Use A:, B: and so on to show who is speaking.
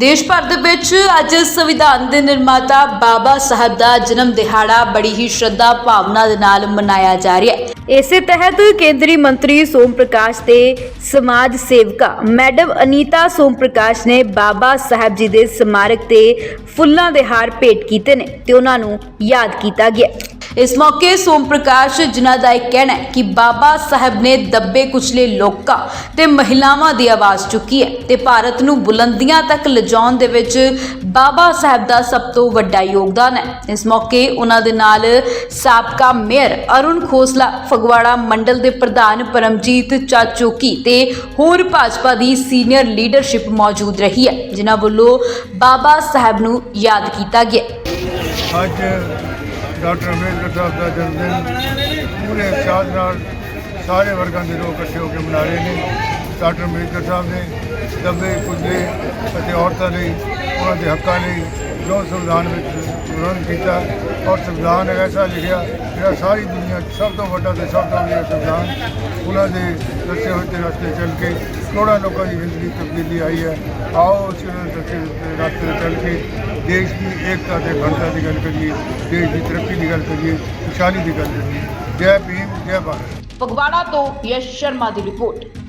A: ਦੇਸ਼ ਭਰ ਦੇ ਵਿੱਚ ਅੱਜ ਸੰਵਿਧਾਨ ਦੇ ਨਿਰਮਾਤਾ ਬਾਬਾ ਸਾਹਿਬ ਦਾ ਜਨਮ ਦਿਹਾੜਾ ਬੜੀ ਹੀ ਸ਼ਰਧਾ ਭਾਵਨਾ ਦੇ ਨਾਲ ਮਨਾਇਆ ਜਾ ਰਿਹਾ ਹੈ। ਇਸੇ ਤਹਿਤ ਕੇਂਦਰੀ ਮੰਤਰੀ ਸੋਮ ਪ੍ਰਕਾਸ਼ ਤੇ ਸਮਾਜ ਸੇਵਕਾ ਮੈਡਮ ਅਨੀਤਾ ਸੋਮ ਪ੍ਰਕਾਸ਼ ਨੇ ਬਾਬਾ ਸਾਹਿਬ ਜੀ ਦੇ ਸਮਾਰਕ ਤੇ ਫੁੱਲਾਂ ਦੇ ਹਾਰ ਭੇਟ ਕੀਤੇ ਨੇ ਤੇ ਉਹਨਾਂ ਨੂੰ ਯਾਦ ਕੀਤਾ ਗਿਆ ਇਸ ਮੌਕੇ ਸੋਮ ਪ੍ਰਕਾਸ਼ ਜਿਨ੍ਹਾਂ ਦਾ ਇਹ ਕਹਿਣਾ ਹੈ ਕਿ ਬਾਬਾ ਸਾਹਿਬ ਨੇ ਦੱਬੇ ਕੁਚਲੇ ਲੋਕਾਂ ਤੇ ਮਹਿਲਾਵਾਂ ਦੀ ਆਵਾਜ਼ ਚੁੱਕੀ ਹੈ ਤੇ ਭਾਰਤ ਨੂੰ ਬੁਲੰਦੀਆਂ ਤੱਕ ਲਿਜਾਉਣ ਦੇ ਵਿੱਚ ਬਾਬਾ ਸਾਹਿਬ ਦਾ ਸਭ ਤੋਂ ਵੱਡਾ ਯੋਗਦਾਨ ਹੈ। ਇਸ ਮੌਕੇ ਉਹਨਾਂ ਦੇ ਨਾਲ ਸਾਬਕਾ ਮੇਅਰ ਅਰੁਣ ਖੋਸਲਾ, ਫਗਵਾੜਾ ਮੰਡਲ ਦੇ ਪ੍ਰਧਾਨ ਪਰਮਜੀਤ ਚਾਚੋਕੀ ਤੇ ਹੋਰ ਭਾਜਪਾ ਦੀ ਸੀਨੀਅਰ ਲੀਡਰਸ਼ਿਪ ਮੌਜੂਦ ਰਹੀ ਹੈ, ਜਿਨ੍ਹਾਂ ਵੱਲੋਂ ਬਾਬਾ ਸਾਹਿਬ ਨੂੰ ਯਾਦ ਕੀਤਾ ਗਿਆ।
B: ਅੱਜ ਡਾਕਟਰ ਅੰਬੇਦਕਰ ਸਾਹਿਬ ਦਾ ਜਨਮ ਦਿਨ ਪੂਰੇ ਉਤਸ਼ਾਹ ਨਾਲ ਸਾਰੇ ਵਰਗਾਂ ਦੇ ਲੋਕ ਇਕੱਠੇ ਹੋ ਕੇ ਮਨਾ ਰਹੇ ਨੇ। ਡਾਕਟਰ ਅੰਬੇਦਕਰ ਸਾਹਿਬ ਨੇ ਦੱਬੇ ਕੁਝਲੇ ਅਤੇ ਔਰਤਾਂ ਲਈ, ਉਹਨਾਂ ਦੇ ਹੱਕਾਂ ਲਈ ਜੋ ਸੰਵਿਧਾਨ ਵਿੱਚ ਮੁਰਨ ਕੀਤਾ, ਔਰ ਸੰਵਿਧਾਨ ਐਸਾ ਲਿਖਿਆ ਜਿਹੜਾ ਸਾਰੀ ਦੁਨੀਆ 'ਚ ਸਭ ਤੋਂ ਵੱਡਾ ਤੇ ਸਭ ਤੋਂ ਵਧੀਆ ਸੰਵਿਧਾਨ ਉਹਨਾਂ ਦੇ ਦੱਸੇ ਹੋਏ ਤੇ ਰਸਤੇ ਚੱਲ ਕੇ ਕਰੋੜਾਂ ਲੋਕਾਂ ਦੀ ਜ਼ਿੰਦਗੀ ਤਬਦੀਲੀ ਆਈ ਹੈ। ਆਓ ਉਸ ਰਸਤੇ ਦੱਸੇ ਤੇ ਚੱਲ ਕੇ ਦੇਸ਼ ਦੀ ਏਕਤਾ ਤੇ ਅਖੰਡਤਾ ਦੀ ਗੱਲ ਕਰੀਏ, ਦੇਸ਼ ਦੀ ਤਰੱਕੀ ਦੀ ਗੱਲ ਕਰੀਏ, ਖੁਸ਼ਹਾਲੀ ਦੀ ਗੱਲ ਕਰੀਏ। ਜੈ ਭੀਮ, ਜੈ ਭਾਰਤ।
A: ਫਗਵਾੜਾ ਤੋਂ ਯਸ਼ ਸ਼ਰਮਾ ਦੀ ਰਿਪੋਰਟ।